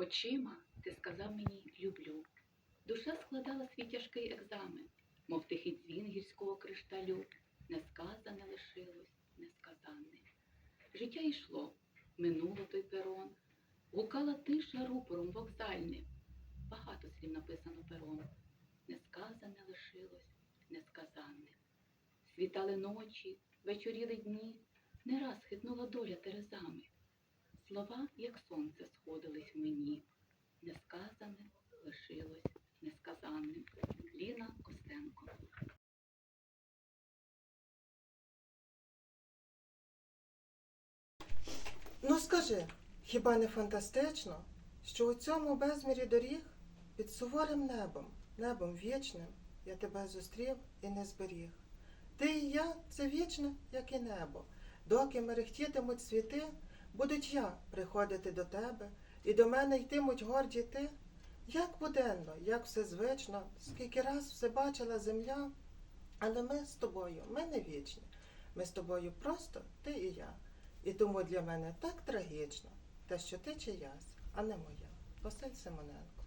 Очима ти сказав мені люблю. Душа складала свій тяжкий екзамен, мов тихий дзвін гірського кришталю. Несказане лишилось, несказанне. Життя йшло, минуло той перон, гукала тиша рупором вокзальним. Багато слів написано пером. Несказане лишилось, несказанне. Світали ночі, вечоріли дні, не раз хитнула доля терезами. Слова, як сонце, сходились в мені. Несказане лишилось несказанним. Ліна Костенко. Ну скажи, хіба не фантастично, що у цьому безмірі доріг під суворим небом, небом вічним, я тебе зустрів і не зберіг. Ти і я це вічне, як і небо. Доки мерехтітимуть світи, будуть я приходити до тебе, і до мене йтимуть горді ти. Як буденно, як все звично, скільки раз все бачила земля, але ми з тобою, ми не вічні. Ми з тобою просто ти і я. І тому для мене так трагічно те, що ти чиясь, а не моя. Василь Симоненко.